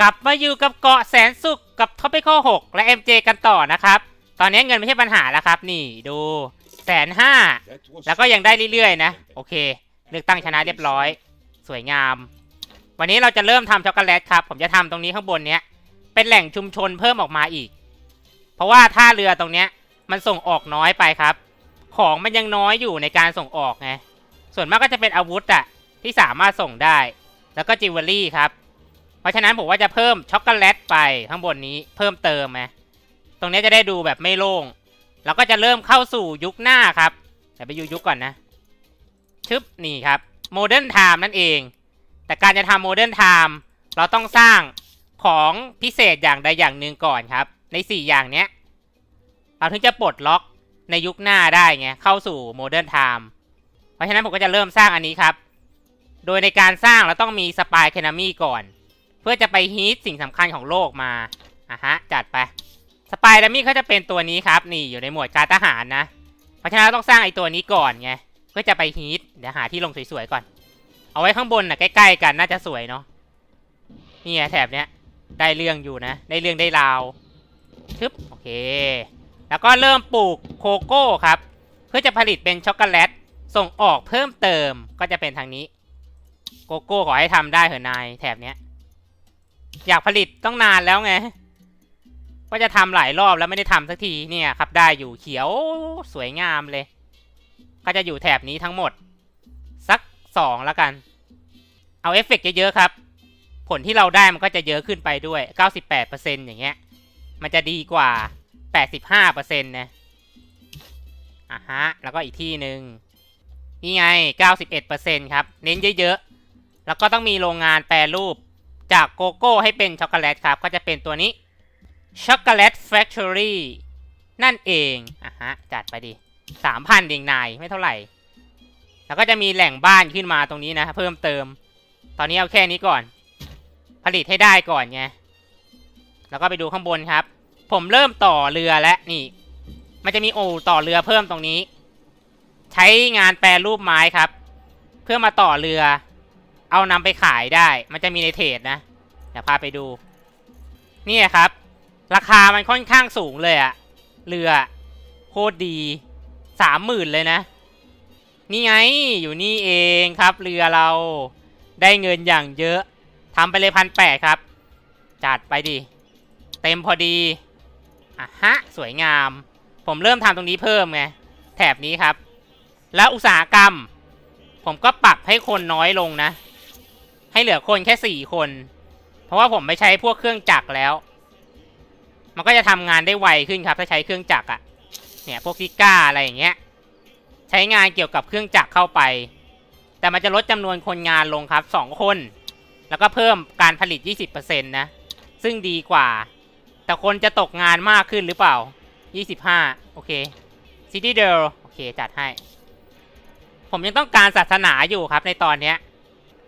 กลับมาอยู่กับเกาะแสนสุขกับท็อปิข้อ6และ MJ กันต่อนะครับ ตอนนี้เงินไม่ใช่ปัญหาแล้วครับ นี่ดูแสนห้าแล้วก็ยังได้เรื่อยๆนะ โอเค เลือกตั้งชนะเรียบร้อย สวยงาม วันนี้เราจะเริ่มทำช็อกโกแลตครับ ผมจะทำตรงนี้ข้างบนเนี้ย เป็นแหล่งชุมชนเพิ่มออกมาอีก เพราะว่าท่าเรือตรงเนี้ยมันส่งออกน้อยไปครับ ของมันยังน้อยอยู่ในการส่งออกไง ส่วนมากก็จะเป็นอาวุธอะที่สามารถส่งได้ แล้วก็จิวเวลรี่ครับ ราะฉะนั้นผมว่าจะเพิ่มช็อกโกแลตไปข้างบนนี้เพิ่มเติมไหมตรงนี้จะได้ดูแบบไม่โล่งแล้วก็จะเริ่มเข้าสู่ยุคหน้าครับเดี๋ยวไปยูยุคก่อนนะชึบนี่ครับโมเดิร์นไทม์นั่นเอง แต่การจะทำโมเดิร์นไทม์เราต้องสร้างของพิเศษอย่างใดอย่างหนึ่งก่อนครับ ใน 4 อย่างเนี้ยเราถึงจะปลดล็อกในยุคหน้าได้ไงเข้าสู่โมเดิร์นไทม์เพราะฉะนั้นผมก็จะเริ่มสร้างอันนี้ครับ โดยในการสร้างเราต้องมีสปายแคนามีก่อน พื่อจะไปฮีทสิ่งสำคัญของโลกมาอะฮะ จัดไป สปายแคนามีเขาจะเป็นตัวนี้ครับ นี่อยู่ในหมวดการทหารนะ เพราะฉะนั้นเราต้องสร้างไอ้ตัวนี้ก่อนไง เพื่อจะไปฮีทเดี๋ยวหาที่ลงสวยๆก่อน เอาไว้ข้างบนนะใกล้ๆกันน่าจะสวยเนาะ นี่ไงแถบเนี้ย ได้เรื่องอยู่นะ ได้เรื่องได้ราวชึบโอเค แล้วก็เริ่มปลูกโคโก้ครับ เพื่อจะผลิตเป็นช็อกโกแลต ส่งออกเพิ่มเติม ก็จะเป็นทางนี้ โกโก้ขอให้ทำได้เหอะนายแถบเนี้ย อยากผลิตต้องนานแล้วไง ว่าจะทำหลายรอบแล้วไม่ได้ทำสักทีเนี่ยครับได้อยู่เขียวสวยงามเลย ก็จะอยู่แถบนี้ทั้งหมด สักสองแล้วกัน เอาเอฟเฟกต์เยอะๆครับ ผลที่เราได้มันก็จะเยอะขึ้นไปด้วย 98%อย่างเงี้ย มันจะดีกว่า 85%นะอะฮะ แล้วก็อีกที่หนึ่งนี่ไง 91%ครับ เน้นเยอะๆ แล้วก็ต้องมีโรงงานแปรรูป จากโกโก้ให้เป็นช็อกโกแลตครับ ก็จะเป็นตัวนี้ช็อกโกแลตแฟคทอรี่นั่นเองอะฮะ จัดไปดิสามพันเองนายไม่เท่าไหร่ แล้วก็จะมีแหล่งบ้านขึ้นมาตรงนี้นะ เพิ่มเติม ตอนนี้เอาแค่นี้ก่อน ผลิตให้ได้ก่อนไง แล้วก็ไปดูข้างบนครับ ผมเริ่มต่อเรือและนี่ มันจะมีโอ่ต่อเรือเพิ่มตรงนี้ ใช้งานแปรรูปไม้ครับ เพื่อมาต่อเรือ เอานำไปขายได้ มันจะมีในเทรดนะเดี๋ยวพาไปดู นี่ครับ ราคามันค่อนข้างสูงเลยอะเรือโคตรดีสามหมื่นเลยนะ นี่ไงอยู่นี่เองครับ เรือเราได้เงินอย่างเยอะทำไปเลยพันแปดครับ จัดไปดิเต็มพอดีอะฮะสวยงาม ผมเริ่มทำตรงนี้เพิ่มไงแถบนี้ครับ แล้วอุตสาหกรรม ผมก็ปรับให้คนน้อยลงนะ ให้เหลือคนแค่สี่คน เพราะว่าผมไม่ใช้พวกเครื่องจักรแล้ว มันก็จะทำงานได้ไวขึ้นครับ ถ้าใช้เครื่องจักรอะเนี่ยพวกซิก้าอะไรอย่างเงี้ย ใช้งานเกี่ยวกับเครื่องจักรเข้าไป แต่มันจะลดจำนวนคนงานลงครับสองคน แล้วก็เพิ่มการผลิต 20%นะ ซึ่งดีกว่า แต่คนจะตกงานมากขึ้นหรือเปล่า 25 โอเค City d e l โอเคจัดให้ ผมยังต้องการศาสนาอยู่ครับในตอนเนี้ย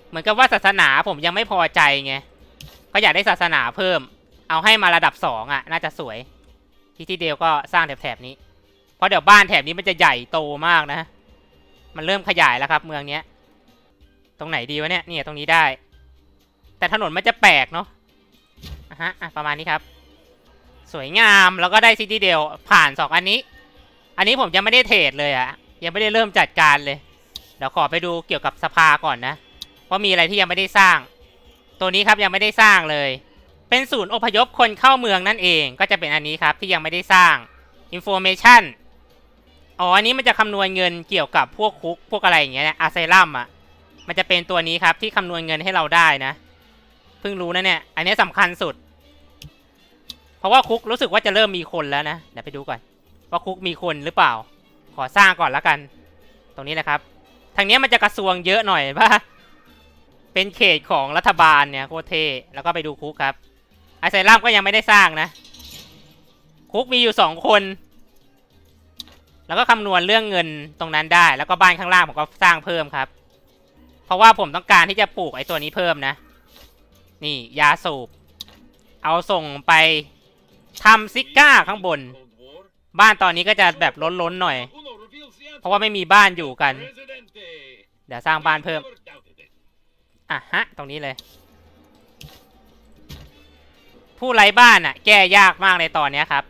เหมือนกับว่าศาสนาผมยังไม่พอใจไงก็อยากได้ศาสนาเพิ่ม เอาให้มาระดับ2อะ น่าจะสวย City d e l ก็สร้างแถบๆนี้ เพราะเดี๋ยวบ้านแถบนี้มันจะใหญ่โตมากนะ มันเริ่มขยายแล้วครับ เมืองเนี้ย ตรงไหนดีวะเนี่ยเนี่ยตรงนี้ได้ แต่ถนนมันจะแปลกเนาะอะฮะอะประมาณนี้ครับ สวยงามแล้วก็ได้ซิตี้เดลผ่านสองอันนี้ อันนี้ผมยังไม่ได้เทรดเลยอะยังไม่ได้เริ่มจัดการเลยเดี๋ยวขอไปดูเกี่ยวกับสภาก่อนนะ ว่ามีอะไรที่ยังไม่ได้สร้าง ตัวนี้ครับยังไม่ได้สร้างเลย เป็นศูนย์อพยพคนเข้าเมืองนั่นเองก็จะเป็นอันนี้ครับที่ยังไม่ได้สร้าง Information อ๋ออันนี้มันจะคำนวณเงินเกี่ยวกับพวกคุกพวกอะไรอย่างเงี้ยอาไซลัมอะมันจะเป็นตัวนี้ครับที่คำนวณเงินให้เราได้นะเพิ่งรู้นะเนี่ยอันนี้สำคัญสุด เพราะว่าคุกรู้สึกว่าจะเริ่มมีคนแล้วนะเดี๋ยวไปดูก่อน ว่าคุกมีคนหรือเปล่า ขอสร้างก่อนแล้วกัน ตรงนี้นะครับทางนี้มันจะกระทรวงเยอะหน่อยป่ะ เป็นเขตของรัฐบาลเนี่ยโคตรเท่แล้วก็ไปดูคุกครับไอไซรัมก็ยังไม่ได้สร้างนะ คุกมีอยู่สองคน แล้วก็คำนวณเรื่องเงินตรงนั้นได้ แล้วก็บ้านข้างล่างผมก็สร้างเพิ่มครับ เพราะว่าผมต้องการที่จะปลูกไอ้ตัวนี้เพิ่มนะ นี่ยาสูบ เอาส่งไปทำซิก้าข้างบน บ้านตอนนี้ก็จะแบบล้นๆหน่อย เพราะว่าไม่มีบ้านอยู่กัน เดี๋ยวสร้างบ้านเพิ่ม อะฮะ ตรงนี้เลย ผู้ไร้บ้านอะแก้ยากมากในตอนนี้ครับ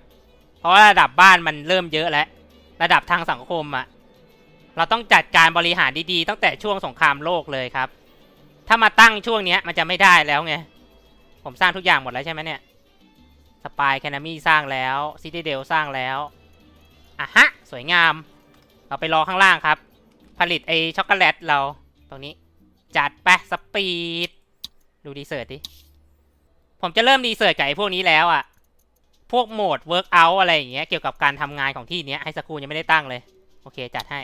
เพราะระดับบ้านมันเริ่มเยอะแล้ว ระดับทางสังคมอะเราต้องจัดการบริหารดีๆ ตั้งแต่ช่วงสงครามโลกเลยครับ ถ้ามาตั้งช่วงนี้มันจะไม่ได้แล้วไง ผมสร้างทุกอย่างหมดแล้วใช่ไหมเนี่ยสปายแคนามีสร้างแล้วซิตี้เดลสร้างแล้วอะฮะ สวยงาม เราไปรอข้างล่างครับ ผลิตไอช็อกโกแลตเราตรงนี้ จัดไปสปีด ดูดีเซิร์ตดิ ผมจะเริ่มดีเซิร์ตกับไอพวกนี้แล้วอะพวกโหมดเวิร์กอัอะไรอย่างเงี้ยเกี่ยวกับการทำงานของที่เนี้ยไฮสคูลยังไม่ได้ตั้งเลย โอเค จัดให้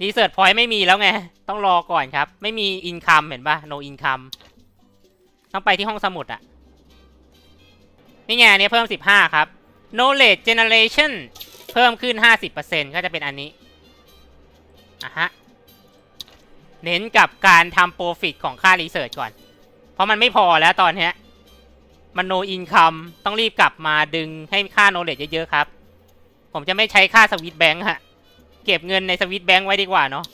ดีเซิร์ตพอยต์ไม่มีแล้วไง ต้องรอก่อนครับ ไม่มีอินคัมเห็นปะ no income ต้องไปที่ห้องสมุดอะนี่ไงอันนี้เพิ่ม 15 ครับ knowledge generation เพิ่มขึ้น 50%ก็จะเป็นอันนี้อะฮะ เน้นกับการทำโปรฟิตของค่ารีเสิร์ชก่อน เพราะมันไม่พอแล้วตอนนี้มัน no income ต้องรีบกลับมาดึงให้ค่า knowledge เยอะๆครับ ผมจะไม่ใช้ค่าสวิตแบงค์ฮะ เก็บเงินในสวิตแบงค์ไว้ดีกว่าเนาะ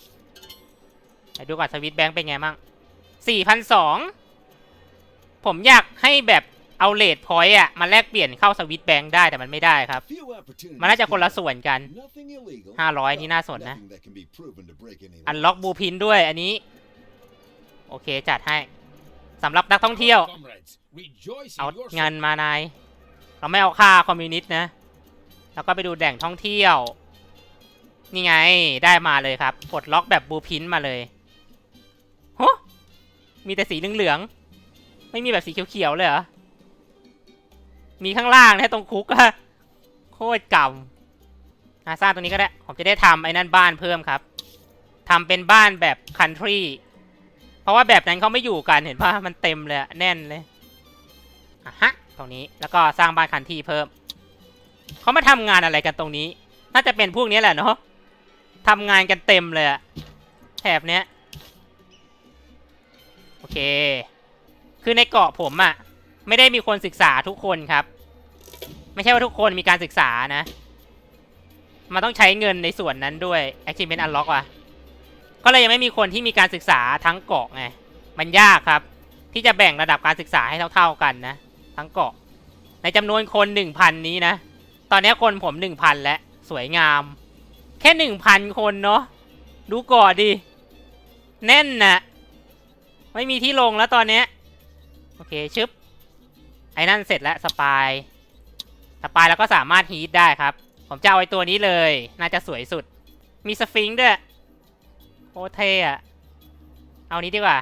ไปดูก่อนสวิตแบงค์เป็นไงมั่ง4,002ผมอยากให้แบบ เอาเลทพอยต์อะมาแลกเปลี่ยนเข้าสวิตแบงค์ได้แต่มันไม่ได้ครับ มันน่าจะคนละส่วนกัน 500 นี่น่าสนนะ อันล็อกบูพินด้วยอันนี้ โอเคจัดให้สำหรับนักท่องเที่ยว เอาเงินมานาย เราไม่เอาค่าคอมมิวนิสต์นะ แล้วก็ไปดูแหล่งท่องเที่ยว นี่ไงได้มาเลยครับปลดล็อกแบบบูพินมาเลยฮะมีแต่สีเหลืองๆไม่มีแบบสีเขียวๆเลยเหรอ มีข้างล่างนะตรงคุกอะโคตรเก่าอาสร้างตรงนี้ก็ได้ ผมจะได้ทำไอ้นั่นบ้านเพิ่มครับทำเป็นบ้านแบบคันทรีเพราะว่าแบบนั้นเขาไม่อยู่กันเห็นป่ะมันเต็มเลยแน่นเลยอะฮะตรงนี้แล้วก็สร้างบ้านคันทรีเพิ่มเขามาทำงานอะไรกันตรงนี้ น่าจะเป็นพวกนี้แหละเนาะทำงานกันเต็มเลยแถบเนี้ยโอเค คือในเกาะผมอะ ไม่ได้มีคนศึกษาทุกคนครับ ไม่ใช่ว่าทุกคนมีการศึกษานะ มันต้องใช้เงินในส่วนนั้นด้วย achievement unlock ว่ะก็เลยยังไม่มีคนที่มีการศึกษาทั้งเกาะไงมันยากครับ ที่จะแบ่งระดับการศึกษาให้เท่า ๆกันนะ ทั้งเกาะ ในจำนวนคนหนึ่งพันนี้นะ ตอนนี้คนผมหนึ่งพันแล้วสวยงาม แค่หนึ่งพันคนเนาะดูเกาะดิแน่นนะไม่มีที่ลงแล้วตอนนี้โอเคชึบ ไอ้นั่นเสร็จแล้วสปายสปายแล้วก็สามารถฮีทได้ครับ ผมจะเอาไอ้ตัวนี้เลย น่าจะสวยสุด มีสฟิงค์ด้วยโคตรเท่อะเอานี้ดีกว่า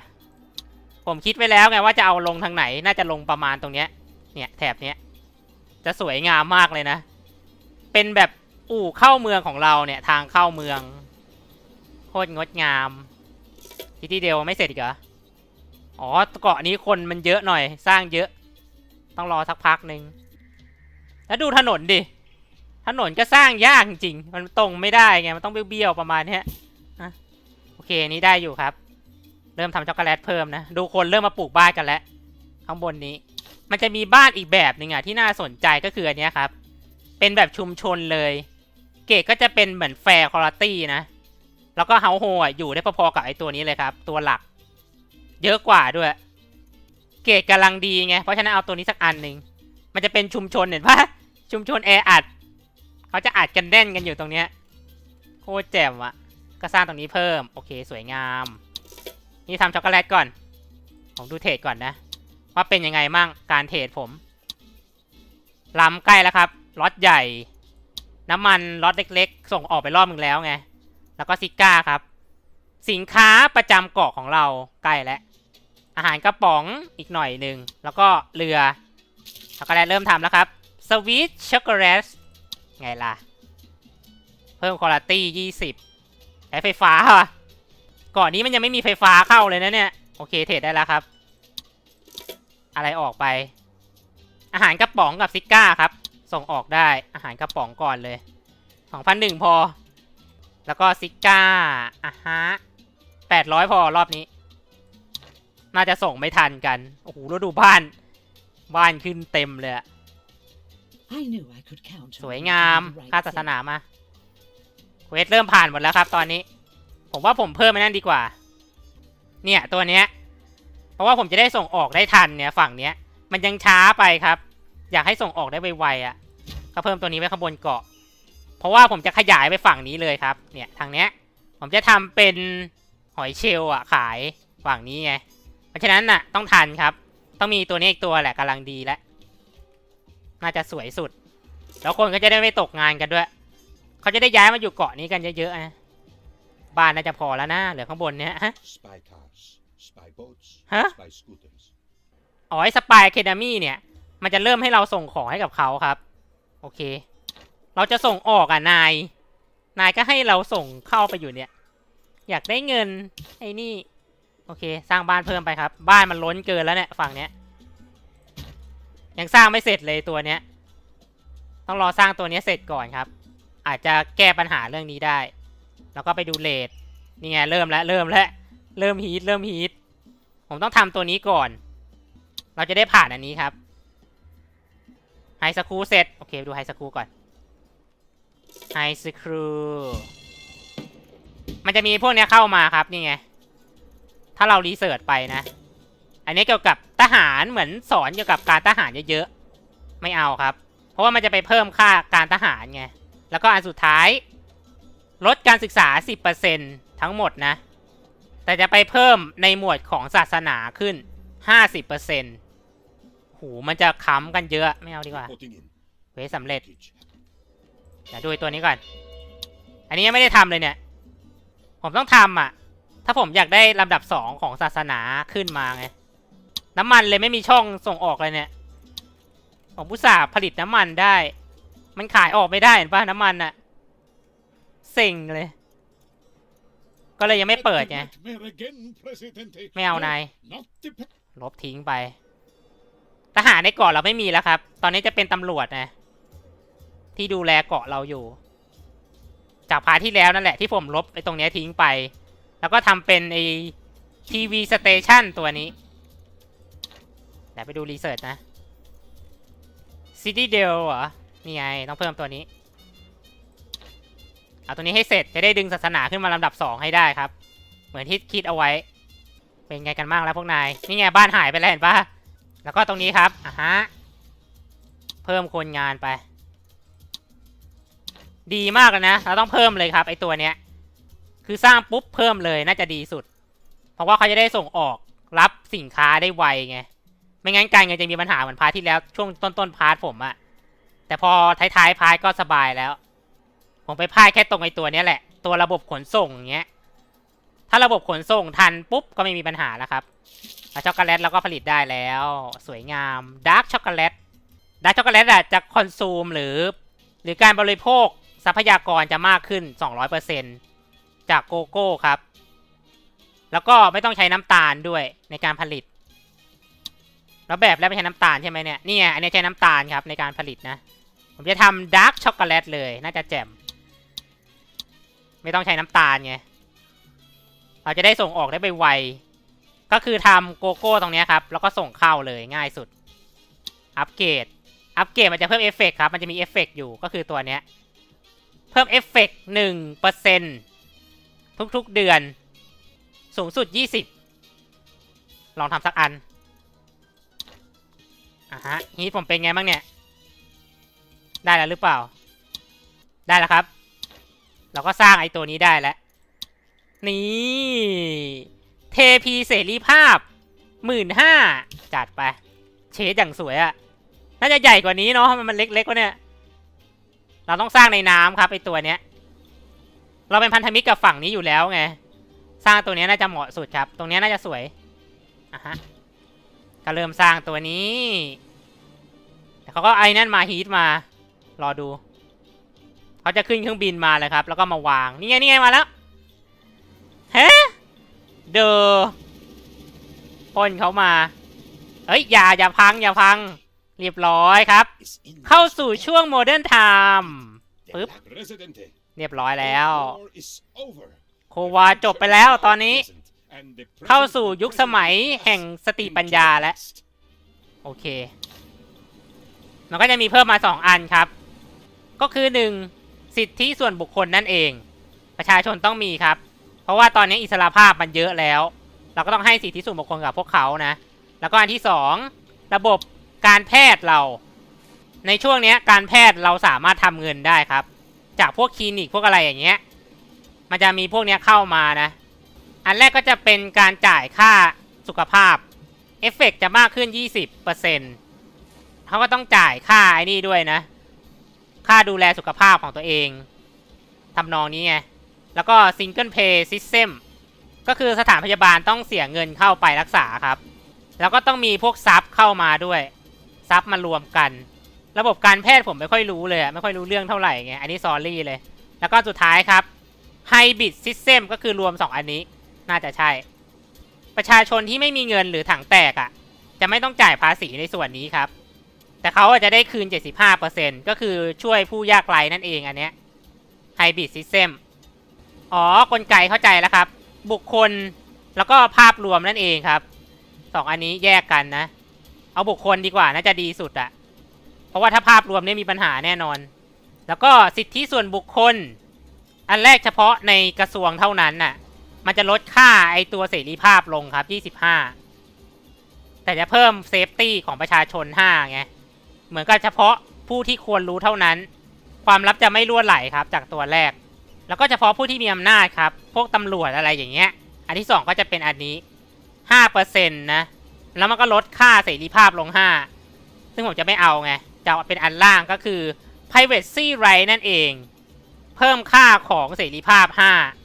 ผมคิดไว้แล้วไงว่าจะเอาลงทางไหน น่าจะลงประมาณตรงเนี้ย เนี่ยแถบเนี้ย จะสวยงามมากเลยนะ เป็นแบบอู่เข้าเมืองของเราเนี่ย ทางเข้าเมืองโคตรงดงามทีที่เดียวไม่เสร็จอีกเหรอ อ๋อเกาะนี้คนมันเยอะหน่อย สร้างเยอะ ต้องรอสักพักหนึ่งแล้วดูถนนดิ ถนนก็สร้างยากจริงๆ มันตรงไม่ได้ไง มันต้องเบี้ยวๆประมาณนี้อะโอเค นี้ได้อยู่ครับ เริ่มทำช็อกโกแลตเพิ่มนะ ดูคนเริ่มมาปลูกบ้านกันแล้ว ข้างบนนี้ มันจะมีบ้านอีกแบบหนึ่งอะที่น่าสนใจก็คืออันนี้ครับ เป็นแบบชุมชนเลย เกรดก็จะเป็นเหมือนแฟร์คุณภาพนะ แล้วก็เฮาโฮอะอยู่ได้พอๆกับไอตัวนี้เลยครับ ตัวหลัก เยอะกว่าด้วย เกรดกำลังดีไง เพราะฉะนั้นเอาตัวนี้สักอันหนึ่ง มันจะเป็นชุมชนเห็นปะชุมชนแออัด เขาจะอัดกันแน่นกันอยู่ตรงเนี้ย โคตรแจ่มอะก็สร้างตรงนี้เพิ่ม โอเค สวยงาม นี่ทำช็อกโกแลตก่อน ผมดูเทรดก่อนนะ ว่าเป็นยังไงมั่ง การเทรดผมล้ำใกล้แล้วครับ ล็อตใหญ่ น้ำมันล็อตเล็ก ๆ ส่งออกไปรอบหนึงแล้วไง แล้วก็ซิก้าครับ สินค้าประจำเกาะของเราใกล้แล้ว อาหารกระป๋องอีกหน่อยหนึ่ง แล้วก็เรือช็อกโกแลตเริ่มทำแล้วครับสวีทช็อกโกแลตไงล่ะ เพิ่มคุณภาพยี่สิบใช้ไฟฟ้าว่ะก่อนนี้มันยังไม่มีไฟฟ้าเข้าเลยนะเนี่ย โอเคเทรดได้แล้วครับ อะไรออกไป อาหารกระป๋องกับซิก้าครับ ส่งออกได้อาหารกระป๋องก่อนเลยสองพันหนึ่งพอ แล้วก็ซิก้าอะฮะแปดร้อยพอรอบนี้ น่าจะส่งไม่ทันกัน โอ้โหแล้วดูบ้าน บ้านขึ้นเต็มเลยอะสวยงามค่าศาสนามาเควสเริ่มผ่านหมดแล้วครับ ตอนนี้ ผมว่าผมเพิ่มไปนั่นดีกว่า เนี่ยตัวเนี้ย เพราะว่าผมจะได้ส่งออกได้ทันเนี่ยฝั่งเนี้ย มันยังช้าไปครับ อยากให้ส่งออกได้ไวๆอะ ก็เพิ่มตัวนี้ไว้ข้างบนเกาะ เพราะว่าผมจะขยายไปฝั่งนี้เลยครับ เนี่ยทางเนี้ย ผมจะทำเป็นหอยเชลล์อะขายฝั่งนี้ไง เพราะฉะนั้นน่ะต้องทันครับ ต้องมีตัวนี้อีกตัวแหละกำลังดีแล้วน่าจะสวยสุด แล้วคนก็จะได้ไม่ตกงานกันด้วย เขาจะได้ย้ายมาอยู่เกาะนี้กันเยอะๆนะบ้านน่าจะพอแล้วนะเหลือข้างบนเนี้ยฮะ Spy cars, spy boats, Huh? spy scooters. อ๋อไอ้สปายเคดามี่เนี่ย มันจะเริ่มให้เราส่งของให้กับเขาครับ โอเค เราจะส่งออกอะนาย นายก็ให้เราส่งเข้าไปอยู่เนี่ย อยากได้เงินไอ้นี่ โอเค สร้างบ้านเพิ่มไปครับ บ้านมันล้นเกินแล้วเนี่ยฝั่งเนี้ยยังสร้างไม่เสร็จเลยตัวเนี้ย ต้องรอสร้างตัวเนี้ยเสร็จก่อนครับ อาจจะแก้ปัญหาเรื่องนี้ได้ แล้วก็ไปดูเลทนี่ไงเริ่มแล้วเริ่มแล้วเริ่มฮีทเริ่มฮีทผมต้องทำตัวนี้ก่อน เราจะได้ผ่านอันนี้ครับไฮสคูเสร็จโอเคดูไฮสคูก่อนไฮสคูมันจะมีพวกเนี้ยเข้ามาครับนี่ไง ถ้าเรารีเสิร์ชไปนะ อันนี้เกี่ยวกับทหารเหมือนสอนเกี่ยวกับการทหารเยอะๆ ไม่เอาครับ เพราะว่ามันจะไปเพิ่มค่าการทหารไง แล้วก็อันสุดท้าย ลดการศึกษา 10%ทั้งหมดนะ แต่จะไปเพิ่มในหมวดของศาสนาขึ้น 50%หูมันจะค้ำกันเยอะ ไม่เอาดีกว่า เวสสำเร็จ Package. เดี๋ยวดูตัวนี้ก่อน อันนี้ยังไม่ได้ทำเลยเนี่ย ผมต้องทำอะ ถ้าผมอยากได้ลำดับสองของศาสนาขึ้นมาไง น้ำมันเลยไม่มีช่องส่งออกเลยเนี่ย ผมอุตส่าห์ผลิตน้ำมันได้ มันขายออกไม่ได้เห็นป่ะน้ำมันอะเซ็งเลย ก็เลยยังไม่เปิดไง ไม่เอานาย ลบทิ้งไป ทหารในเกาะเราไม่มีแล้วครับ ตอนนี้จะเป็นตำรวจนะ ที่ดูแลเกาะเราอยู่ จากพาที่แล้วนั่นแหละที่ผมลบไอ้ตรงนี้ทิ้งไป แล้วก็ทำเป็นไอ้ทีวีสเตชันตัวนี้เดี๋ยวไปดูรีเสิร์ชนะซิตี้เดลเหรอ นี่ไง ต้องเพิ่มตัวนี้ เอาตัวนี้ให้เสร็จจะได้ดึงศาสนาขึ้นมาลำดับสองให้ได้ครับ เหมือนที่คิดเอาไว้ เป็นไงกันบ้างแล้วพวกนาย นี่ไงบ้านหายไปแล้วเห็นปะแล้วก็ตรงนี้ครับอะฮะ เพิ่มคนงานไป ดีมากเลยนะ เราต้องเพิ่มเลยครับไอตัวเนี้ย คือสร้างปุ๊บเพิ่มเลยน่าจะดีสุด เพราะว่าเขาจะได้ส่งออกรับสินค้าได้ไวไง ไม่งั้นการเงินจะมีปัญหาเหมือนพาร์ทที่แล้วช่วงต้นๆพาร์ทผมอะแต่พอท้ายๆพาร์ทก็สบายแล้ว ผมไปพลาดแค่ตรงไอตัวเนี้ยแหละ ตัวระบบขนส่งอย่างเงี้ย ถ้าระบบขนส่งทันปุ๊บก็ไม่มีปัญหาแล้วครับช็อกโกแลตเราก็ผลิตได้แล้ว สวยงามดาร์กช็อกโกแลตดาร์กช็อกโกแลตอะจะคอนซูมหรือ หรือการบริโภคทรัพยากรจะมากขึ้น 200% จากโกโก้ครับ แล้วก็ไม่ต้องใช้น้ำตาลด้วยในการผลิต แล้วแบบแล้วไม่ใช้น้ำตาลใช่ไหมเนี่ยนี่ไงอันนี้ใช้น้ำตาลครับในการผลิตนะ ผมจะทำดาร์กช็อกโกแลตเลย น่าจะแจ่ม ไม่ต้องใช้น้ำตาลไง เราจะได้ส่งออกได้ไปไว ก็คือทำโกโก้ตรงนี้ครับ แล้วก็ส่งเข้าเลยง่ายสุด อัปเกรด อัปเกรดมันจะเพิ่มเอฟเฟกครับ มันจะมีเอฟเฟกอยู่ ก็คือตัวเนี้ย เพิ่มเอฟเฟกหนึ่งเปอร์เซ็นต์ ทุกๆเดือน สูงสุดยี่สิบลองทำสักอันอะฮะฮีทผมเป็นไงบ้างเนี่ย ได้แล้วหรือเปล่า ได้แล้วครับ เราก็สร้างไอ้ตัวนี้ได้แล้ว นี่ เทพีเสรีภาพหมื่นห้าจัดไป เชดอย่างสวยอะน่าจะใหญ่กว่านี้เนาะมันมันเล็กๆกว่าเนี่ย เราต้องสร้างในน้ำครับไอตัวเนี้ย เราเป็นพันธมิตรกับฝั่งนี้อยู่แล้วไง สร้างตัวนี้น่าจะเหมาะสุดครับ ตรงนี้น่าจะสวยอะฮะก็เริ่มสร้างตัวนี้ แต่เขาก็ไอ้นั่นมาฮีทมา รอดู เขาจะขึ้นเครื่องบินมาเลยครับ แล้วก็มาวาง นี่ไงนี่ไงมาแล้วเฮ้เดอปล้นเขามาเอ้ยอย่าอย่าพังอย่าพัง เรียบร้อยครับ เข้าสู่ช่วงโมเดิร์นไทม์ปึ๊บ เรียบร้อยแล้ว The war is over. โควาจบไปแล้วตอนนี้ And the เข้า present สู่ will ยุคสมัย present แห่งสติ into ปัญ the ญาแล้ว past. โอเค มันก็จะมีเพิ่มมาสองอันครับ ก็คือหนึ่งสิทธิส่วนบุคคลนั่นเอง ประชาชนต้องมีครับ เพราะว่าตอนนี้อิสระภาพมันเยอะแล้ว เราก็ต้องให้สิทธิส่วนบุคคลกับพวกเขานะ แล้วก็อันที่สองระบบการแพทย์เรา ในช่วงเนี้ยการแพทย์เราสามารถทำเงินได้ครับ จากพวกคลินิกพวกอะไรอย่างเงี้ย มันจะมีพวกเนี้ยเข้ามานะ อันแรกก็จะเป็นการจ่ายค่าสุขภาพ เอฟเฟกต์จะมากขึ้น 20%เขาก็ต้องจ่ายค่าไอ้นี่ด้วยนะ ค่าดูแลสุขภาพของตัวเองทำนองนี้ไง แล้วก็ Single Pay System ก็คือสถานพยาบาลต้องเสียเงินเข้าไปรักษาครับ แล้วก็ต้องมีพวกซับเข้ามาด้วยซับมารวมกัน ระบบการแพทย์ผมไม่ค่อยรู้เลยอะไม่ค่อยรู้เรื่องเท่าไหร่ไงอันนี้ซอรี่เลย แล้วก็สุดท้ายครับ Hybrid System ก็คือรวม 2 อันนี้ น่าจะใช่ ประชาชนที่ไม่มีเงินหรือถังแตกอะ่ะ จะไม่ต้องจ่ายภาษีในส่วนนี้ครับ แต่เขาอาจจะได้คืน 75%ก็คือช่วยผู้ยากไร้นั่นเองอันเนี้ย Hybrid System อ๋อกลไกเข้าใจแล้วครับ บุคคลแล้วก็ภาพรวมนั่นเองครับสองอันนี้แยกกันนะ เอาบุคคลดีกว่าน่าจะดีสุดอะ เพราะว่าถ้าภาพรวมเนี่ยมีปัญหาแน่นอน แล้วก็สิทธิส่วนบุคคล อันแรกเฉพาะในกระทรวงเท่านั้นน่ะ มันจะลดค่าไอตัวเสรีภาพลงครับ 25 แต่จะเพิ่มเซฟตี้ของประชาชน 5 ไง เหมือนกับเฉพาะผู้ที่ควรรู้เท่านั้น ความลับจะไม่ล่วไหลครับจากตัวแรก แล้วก็เฉพาะผู้ที่มีอำนาจครับ พวกตำรวจอะไรอย่างเงี้ย อันที่ 2 ก็จะเป็นอันนี้5%นะ แล้วมันก็ลดค่าเสรีภาพลง 5 ซึ่งผมจะไม่เอาไง จะเป็นอันล่างก็คือ privacy right นั่นเอง เพิ่มค่าของเสรีภาพ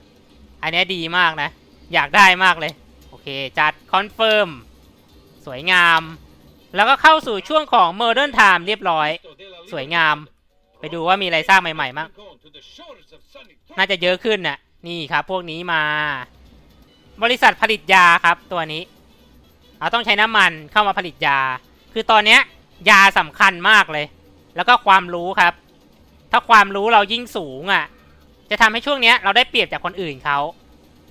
5 อันนี้ดีมากนะ อยากได้มากเลย โอเค จัดคอนเฟิร์มสวยงาม แล้วก็เข้าสู่ช่วงของ Modern Time เรียบร้อย สวยงาม ไปดูว่ามีอะไรสร้างใหม่ๆมั้งน่าจะเยอะขึ้นน่ะ นี่ครับ พวกนี้มา บริษัทผลิตยาครับตัวนี้เราต้องใช้น้ำมันเข้ามาผลิตยา คือตอนเนี้ย ยาสำคัญมากเลย แล้วก็ความรู้ครับ ถ้าความรู้เรายิ่งสูงอะ จะทำให้ช่วงเนี้ยเราได้เปรียบจากคนอื่นเขา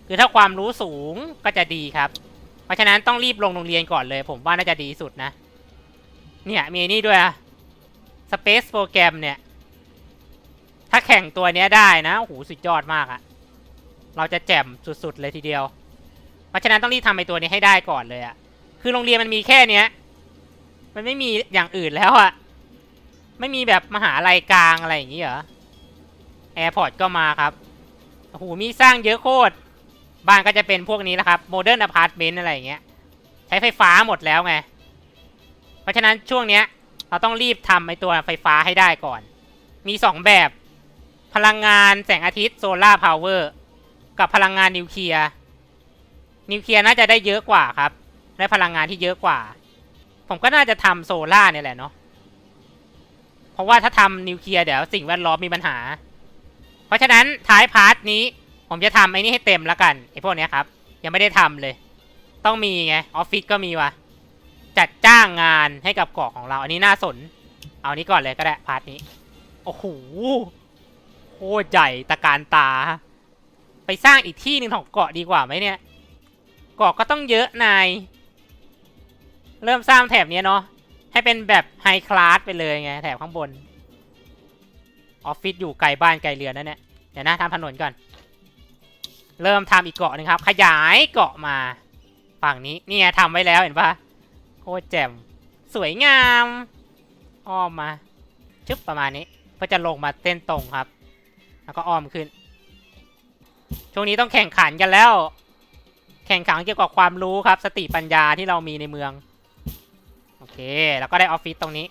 คือถ้าความรู้สูงก็จะดีครับ เพราะฉะนั้นต้องรีบลงโรงเรียนก่อนเลย ผมว่าน่าจะดีสุดนะ เนี่ยมีนี่ด้วยอะ Space Program เนี่ย ถ้าแข่งตัวเนี้ยได้นะ โอ้โหสุดยอดมากอะเราจะแจ่มสุดๆเลยทีเดียว เพราะฉะนั้นต้องรีบทำไอตัวนี้ให้ได้ก่อนเลยอะคือโรงเรียนมันมีแค่เนี้ย มันไม่มีอย่างอื่นแล้วอะไม่มีแบบมหาลัยกลางอะไรอย่างงี้เหรอแอร์พอร์ตก็มาครับโอ้โหมีสร้างเยอะโคตร บ้านก็จะเป็นพวกนี้นะครับโมเดิร์นอพาร์ตเมนต์อะไรอย่างเงี้ย ใช้ไฟฟ้าหมดแล้วไง เพราะฉะนั้นช่วงเนี้ย เราต้องรีบทำไอตัวไฟฟ้าให้ได้ก่อน มีสองแบบ พลังงานแสงอาทิตย์โซลาร์พาวเวอร์กับพลังงานนิวเคลียร์ นิวเคลียร์น่าจะได้เยอะกว่าครับ ได้พลังงานที่เยอะกว่า ผมก็น่าจะทำโซล่าเนี่ยแหละเนาะเพราะว่าถ้าทำนิวเคลียร์เดี๋ยวสิ่งแวดล้อมมีปัญหา เพราะฉะนั้นท้ายพาร์ทนี้ผมจะทำไอ้นี่ให้เต็มแล้วกันไอ้พวกเนี้ยครับ ยังไม่ได้ทำเลย ต้องมีไงออฟฟิศก็มีวะจัดจ้างงานให้กับเกาะของเรา อันนี้น่าสน เอานี้ก่อนเลยก็ได้พาร์ทนี้ โอ้โหโคตรใหญ่ตะการตา ไปสร้างอีกที่หนึ่งของเกาะดีกว่าไหมเนี่ย เกาะก็ต้องเยอะนาย เริ่มสร้างแถบนี้เนาะให้เป็นแบบไฮคลาสไปเลยไงแถบข้างบนออฟฟิศอยู่ไกลบ้านไกลเรือนนั่นเนี่ยเดี๋ยวนะทำถนนก่อน เริ่มทำอีกเกาะหนึ่งครับ ขยายเกาะมา ฝั่งนี้นี่ไงทำไว้แล้วเห็นปะโคตรแจ่มสวยงามอ้อมมาชึบประมาณนี้เพื่อจะลงมาเต้นตรงครับ แล้วก็อ้อมขึ้น ช่วงนี้ต้องแข่งขันกันแล้ว แข่งขันเกี่ยวกับความรู้ครับ สติปัญญาที่เรามีในเมือง อเค แล้วก็ได้ออฟฟิศตรงนี้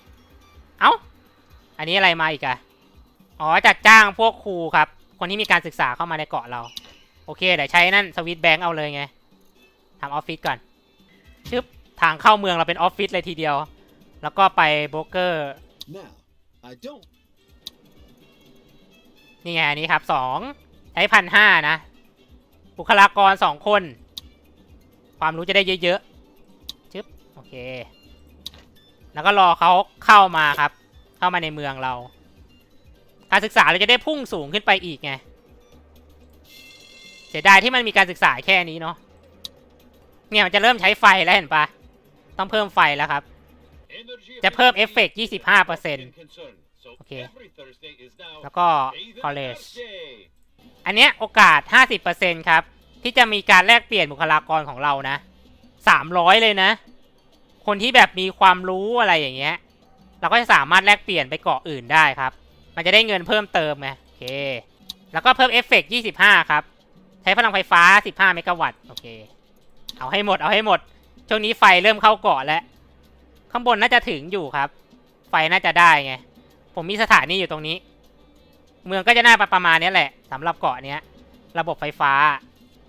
เอ้า อันนี้อะไรมาอีกอะอ๋อ จัดจ้างพวกครูครับ คนที่มีการศึกษาเข้ามาในเกาะเรา โอเค เดี๋ยวใช้นั่นสวิตแบงค์เอาเลยไงทำออฟฟิศก่อน ชึบ ทางเข้าเมืองเราเป็นออฟฟิศเลยทีเดียว แล้วก็ไปโบรกเกอร์ Now, I don't นี่ไงอันนี้ครับสองใช้พันห้านะ บุคลากรสองคน ความรู้จะได้เยอะๆ ชึบ โอเค แล้วก็รอเขาเข้ามาครับ เข้ามาในเมืองเรา การศึกษาเราจะได้พุ่งสูงขึ้นไปอีกไงเสียดายที่มันมีการศึกษาแค่นี้เนาะเนี่ยมันจะเริ่มใช้ไฟแล้วเห็นปะต้องเพิ่มไฟแล้วครับ จะเพิ่มเอฟเฟกต์25%โอเค แล้วก็ college อันเนี้ยโอกาส 50%ครับ ที่จะมีการแลกเปลี่ยนบุคลากรของเรานะ 300 เลยนะโคนที่แบบมีความรู้อะไรอย่างเงี้ย เราก็จะสามารถแลกเปลี่ยนไปเกาะอื่นได้ครับ มันจะได้เงินเพิ่มเติมไงโอเค แล้วก็เพิ่มเอฟเฟกต์25ครับ ใช้พลังไฟฟ้า15เมกะวัตต์โอเค เอาให้หมดเอาให้หมด ช่วงนี้ไฟเริ่มเข้าเกาะแล้ว ข้างบนน่าจะถึงอยู่ครับ ไฟน่าจะได้ไง ผมมีสถานีอยู่ตรงนี้ เมืองก็จะน่าประมาณนี้แหละสำหรับเกาะเนี้ย ระบบไฟฟ้า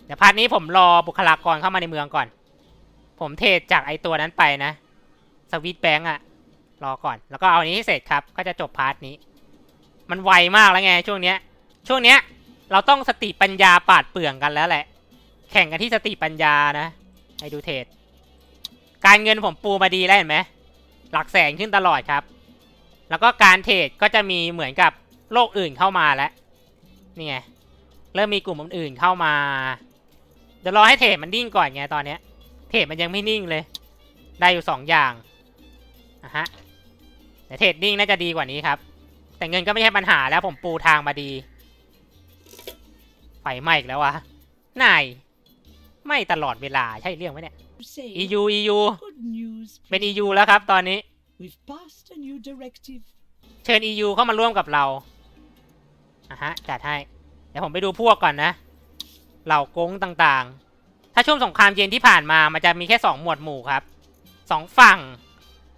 เดี๋ยวพาร์ทนี้ผมรอบุคลากรเข้ามาในเมืองก่อน ผมเทรดจากไอตัวนั้นไปนะสวิตแบงก์อะรอก่อน แล้วก็เอาอันนี้ให้เสร็จครับ ก็จะจบพาร์ทนี้ มันไวมากแล้วไงช่วงเนี้ย ช่วงเนี้ยเราต้องสติปัญญาปาดเปลืองกันแล้วแหละ แข่งกันที่สติปัญญานะให้ดูเทรดการเงินผมปูมาดีแล้วเห็นไหมหลักแสนขึ้นตลอดครับ แล้วก็การเทรดก็จะมีเหมือนกับโลกอื่นเข้ามาแล้วนี่ไงเริ่มมีกลุ่มอื่นเข้ามาเดี๋ยวรอให้เทรดมันนิ่งก่อนไงตอนเนี้ย รดมันยังไม่นิ่งเลย ได้อยู่สองอย่างอะฮะแต่เทรดนิ่งน่าจะดีกว่านี้ครับ แต่เงินก็ไม่ใช่ปัญหาแล้วผมปูทางมาดี ไฟไหม้อีกแล้ววะนายไม่ตลอดเวลาใช่เรื่องไหมเนี่ย Say, EU EU Good news. เป็น please. EU แล้วครับ ตอนนี้ We've passed a new directive. เชิญ EU เข้ามาร่วมกับเราอะฮะจัดให้เดี๋ยวผมไปดูพวกก่อนนะ เหล่ากงต่างๆ ถ้าช่วงสงครามเย็นที่ผ่านมา มันจะมีแค่สองหมวดหมู่ครับสองฝั่ง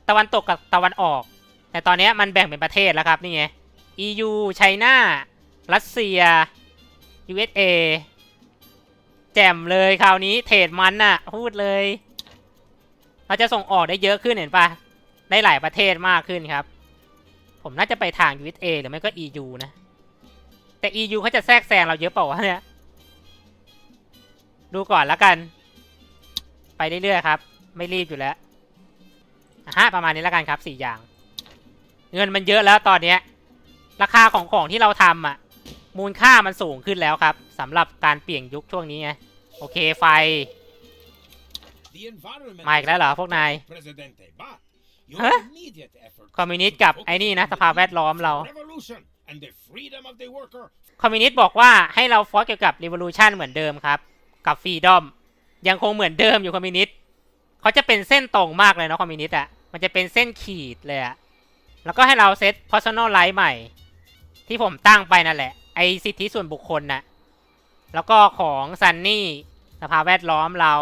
ตะวันตกกับตะวันออก แต่ตอนนี้มันแบ่งเป็นประเทศแล้วครับ นี่ไง EU ไชน่า รัสเซีย USA แจ่มเลยคราวนี้เทรดมันน่ะ พูดเลย เราจะส่งออกได้เยอะขึ้นเห็นปะได้หลายประเทศมากขึ้นครับ ผมน่าจะไปทาง USA หรือไม่ก็ EU นะ แต่ EU เขาจะแทรกแซงเราเยอะเปล่าวะเนี่ย ดูก่อนแล้วกัน ไปเรื่อยๆครับ ไม่รีบอยู่แล้วอะฮะประมาณนี้แล้วกันครับสี่อย่าง เงินมันเยอะแล้วตอนเนี้ย ราคาของของที่เราทำอะ มูลค่ามันสูงขึ้นแล้วครับสำหรับการเปลี่ยนยุคช่วงนี้ไงโอเคไฟ The environment มาอีกแล้วเหรอพวกนาย Presidente, but your Huh? immediate effort คอมมิวนิสต์กับไอ้นี่นะสภาพแวดล้อมเรา revolution and the freedom of the worker คอมมิวนิสต์บอกว่าให้เราฟอสเกี่ยวกับ revolution เหมือนเดิมครับ กับฟรีดอม ยังคงเหมือนเดิมอยู่คอมมิวนิสต์เขาจะเป็นเส้นตรงมากเลยเนาะคอมมิวนิสต์อะมันจะเป็นเส้นขีดเลยอะแล้วก็ให้เราเซต personal right ใหม่ ที่ผมตั้งไปนั่นแหละ ไอสิทธิส่วนบุคคลน่ะแล้วก็ของซันนี่สภาแวดล้อมเรา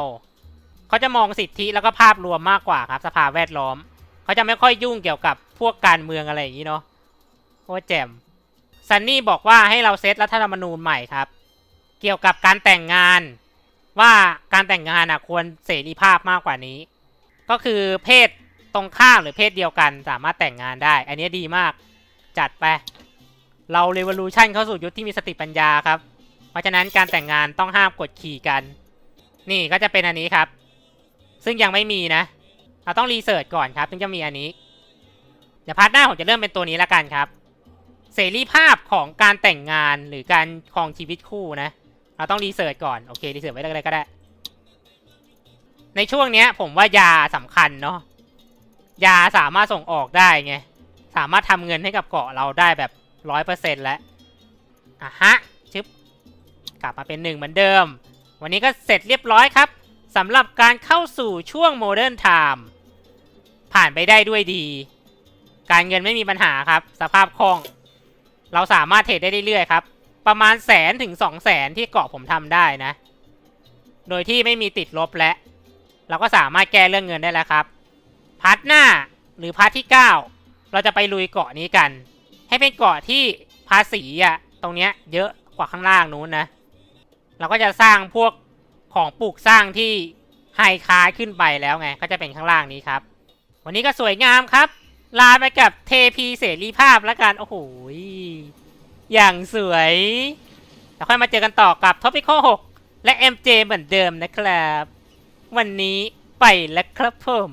เขาจะมองสิทธิแล้วก็ภาพรวมมากกว่าครับ สภาแวดล้อม เขาจะไม่ค่อยยุ่งเกี่ยวกับพวกการเมืองอะไรอย่างนี้เนาะโคตรแจ่มซันนี่บอกว่าให้เราเซตรัฐธรรมนูญใหม่ครับ เกี่ยวกับการแต่งงาน ว่าการแต่งงานอะควรเสรีภาพมากกว่านี้ ก็คือเพศตรงข้ามหรือเพศเดียวกันสามารถแต่งงานได้ อันนี้ดีมากจัดไป เราเรว o ลูชันเข้าสู่ยุคที่มีสติปัญญาครับ เพราะฉะนั้นการแต่งงานต้องห้ามกดขี่กัน นี่ก็จะเป็นอันนี้ครับ ซึ่งยังไม่มีนะ เราต้องรีเสิร์ชก่อนครับถึงจะมีอันนี้ เดี๋ยวพาร์ทหน้าผมจะเริ่มเป็นตัวนี้แล้วกันครับ เสรีภาพของการแต่งงานหรือการครองชีวิตคู่นะ เราต้องรีเสิร์ชก่อน โอเครีเสิร์ชไว้เลยก็ได้ ในช่วงเนี้ย ผมว่ายาสำคัญเนาะยาสามารถส่งออกได้ไง สามารถทำเงินให้กับเกาะเราได้แบบร้อยเปอร์เซ็นต์แล้วอะฮะชึบกลับมาเป็นหนึ่งเหมือนเดิม วันนี้ก็เสร็จเรียบร้อยครับสำหรับการเข้าสู่ช่วงโมเดิร์นไทม์ผ่านไปได้ด้วยดี การเงินไม่มีปัญหาครับ สภาพคล่อง เราสามารถเทรดได้เรื่อยๆครับ ประมาณแสนถึงสองแสนที่เกาะผมทำได้นะ โดยที่ไม่มีติดลบและ เราก็สามารถแก้เรื่องเงินได้แล้วครับพาร์ทหน้าหรือพาร์ทที่ 9 เราจะไปลุยเกาะนี้กัน ให้เป็นเกาะที่ภาษีอะตรงเนี้ยเยอะกว่าข้างล่างนู้นนะ เราก็จะสร้างพวกของปลูกสร้างที่ไฮคาขึ้นไปแล้วไง ก็จะเป็นข้างล่างนี้ครับ วันนี้ก็สวยงามครับ ลาไปกับเทพีเสรีภาพแล้วกัน โอ้โห อย่างสวย แล้วค่อยมาเจอกันต่อกับท็อปิข้อ6และ MJ เหมือนเดิมนะครับ วันนี้ไปแล้วครับผม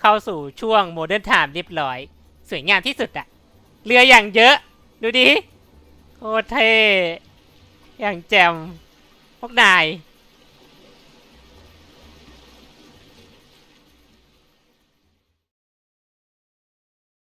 เข้าสู่ช่วงโมเดิร์นไทม์เรียบร้อย สวยงามที่สุดอะเรืออย่างเยอะ ดูดิโคตรเท่อย่างแจ่มพวกนาย